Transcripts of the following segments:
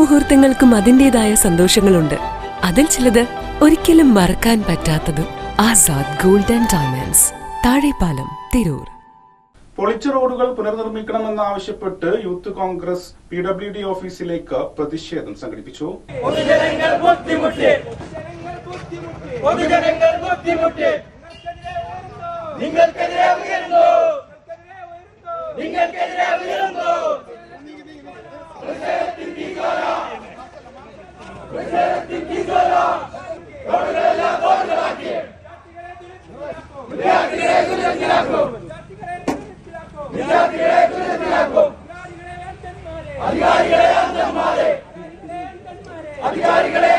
മുഹൂർത്തങ്ങൾക്കും അതിന്റേതായ സന്തോഷങ്ങളുണ്ട്. അതിൽ ചിലത് ഒരിക്കലും മറക്കാൻ പറ്റാത്തതും Azad golden and diamonds Thazhepalam Tirur. പൊളിച്ച റോഡുകൾ പുനർനിർമ്മിക്കണമെന്നാവശ്യപ്പെട്ട് youth Congress P W D ഓഫീസിലേക്ക് പ്രതിഷേധം സംഘടിപ്പിച്ചു. നിങ്ങൾക്കെതിരെ അധികാരികളെ അധികാരികളെ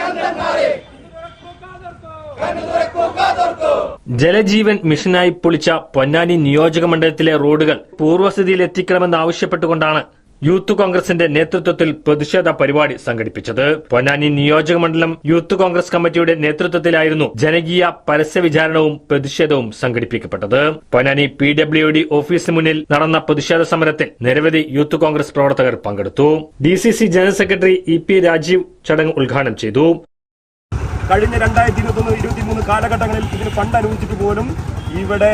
ജലജീവൻ മിഷനായി പൊളിച്ച പൊന്നാനി നിയോജക മണ്ഡലത്തിലെ റോഡുകൾ പൂർവസ്ഥിതിയിൽ എത്തിക്കണമെന്നാവശ്യപ്പെട്ടുകൊണ്ടാണ് യൂത്ത് കോൺഗ്രസിന്റെ നേതൃത്വത്തിൽ പ്രതിഷേധ പരിപാടി സംഘടിപ്പിച്ചത്. പൊന്നാനി നിയോജക മണ്ഡലം യൂത്ത് കോൺഗ്രസ് കമ്മിറ്റിയുടെ നേതൃത്വത്തിലായിരുന്നു ജനകീയ പരസ്യ വിചാരണവും പ്രതിഷേധവും സംഘടിപ്പിക്കപ്പെട്ടത്. പൊന്നാനി പി ഡബ്ല്യു ഡി ഓഫീസിന് മുന്നിൽ നടന്ന പ്രതിഷേധ സമരത്തിൽ നിരവധി യൂത്ത് കോൺഗ്രസ് പ്രവർത്തകർ പങ്കെടുത്തു. D C C general secretary E P Rajeev ചടങ്ങ് ഉദ്ഘാടനം ചെയ്തു. കഴിഞ്ഞ രണ്ടായിരത്തി ഇരുപത്തൊന്ന് ഇരുപത്തിമൂന്ന് കാലഘട്ടങ്ങളിൽ ഇതിന് ഫണ്ട് അനുവദിച്ചിട്ട് പോലും ഇവിടെ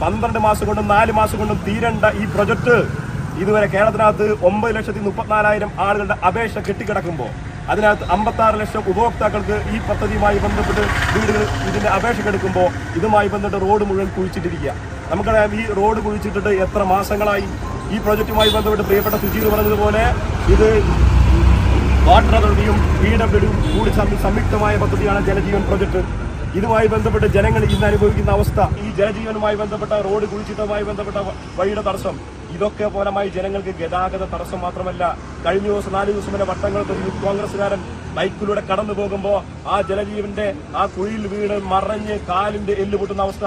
പന്ത്രണ്ട് മാസം കൊണ്ടും നാല് മാസം കൊണ്ടും തീരേണ്ട ഈ പ്രൊജക്ട് ഇതുവരെ കേരളത്തിനകത്ത് ഒമ്പത് ലക്ഷത്തി മുപ്പത്തിനാലായിരം ആളുകളുടെ അപേക്ഷ കെട്ടിക്കിടക്കുമ്പോൾ അതിനകത്ത് അമ്പത്താറ് ലക്ഷം ഉപഭോക്താക്കൾക്ക് ഈ പദ്ധതിയുമായി ബന്ധപ്പെട്ട് വീടുകൾ ഇതിന്റെ അപേക്ഷ എടുക്കുമ്പോൾ ഇതുമായി ബന്ധപ്പെട്ട് റോഡ് മുഴുവൻ കുഴിച്ചിട്ടിരിക്കുക. നമുക്കറിയാം ഈ റോഡ് കുഴിച്ചിട്ടിട്ട് എത്ര മാസങ്ങളായി? ഈ പ്രോജക്റ്റുമായി ബന്ധപ്പെട്ട് പ്രിയപ്പെട്ട സുജീർ പറഞ്ഞതുപോലെ ഇത് വാട്ടർ അതോറിറ്റിയും പി ഡബ്ല്യുഡിയും കൂടി സംയു- സംയുക്തമായ പദ്ധതിയാണ് ജലജീവൻ പ്രോജക്റ്റ് ഇതുമായി ബന്ധപ്പെട്ട് ജനങ്ങൾ ഇന്ന് അനുഭവിക്കുന്ന അവസ്ഥ ഈ ജലജീവനുമായി ബന്ധപ്പെട്ട റോഡ് കുഴിച്ചിട്ടുമായി ബന്ധപ്പെട്ട വഴിയുടെ തടസ്സം. ഇതൊക്കെ പോലമായി ജനങ്ങൾക്ക് ഗതാഗത തടസ്സം മാത്രമല്ല. കഴിഞ്ഞ ദിവസം നാല് ദിവസം വരെ വട്ടങ്ങൾക്ക് യൂത്ത് കോൺഗ്രസുകാരൻ ബൈക്കിലൂടെ കടന്നു പോകുമ്പോൾ ആ ജലജീവന്റെ ആ കുഴിയിൽ വീട് മറഞ്ഞ് കാലിന്റെ എല്ല് പൊട്ടുന്ന അവസ്ഥ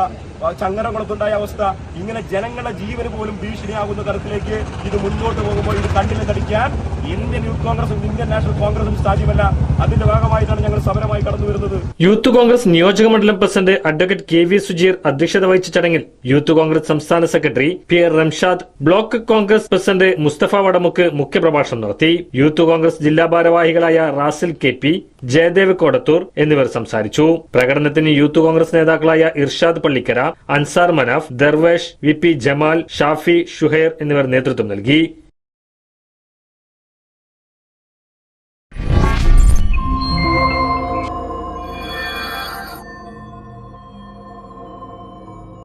ചങ്ങരകുളത്തുണ്ടായ അവസ്ഥ ഇങ്ങനെ ജനങ്ങളുടെ ജീവന് പോലും ഭീഷണിയാകുന്ന തരത്തിലേക്ക് ഇത് മുന്നോട്ട് പോകുമ്പോൾ ഇത് കണ്ണിൽ കടിക്കാൻ ഇന്ത്യൻ യൂത്ത് കോൺഗ്രസും ഇന്ത്യൻ നാഷണൽ കോൺഗ്രസും സാധ്യമല്ല അതിന്റെ ഭാഗമായിട്ടാണ് ഞങ്ങൾ സമരമായി കടന്നു വരുന്നത്. യൂത്ത് കോൺഗ്രസ് നിയോജക മണ്ഡലം president advocate K V Sujeer അധ്യക്ഷത വഹിച്ച ചടങ്ങിൽ യൂത്ത് കോൺഗ്രസ് സംസ്ഥാന secretary P R Ramshad block Congress president Mustafa Vadamukku മുഖ്യപ്രഭാഷണം നടത്തി. യൂത്ത് കോൺഗ്രസ് ജില്ലാ ഭാരവാഹികളായ റാസിൽ കെ പി ജയദേവ് കോടത്തൂർ എന്നിവർ സംസാരിച്ചു. പ്രകടനത്തിന് യൂത്ത് കോൺഗ്രസ് നേതാക്കളായ ഇർഷാദ് പള്ളിക്കര അൻസാർ മനാഫ് ദർവേഷ് വി പി ജമാൽ ഷാഫി ഷുഹൈർ എന്നിവർ നേതൃത്വം നൽകി.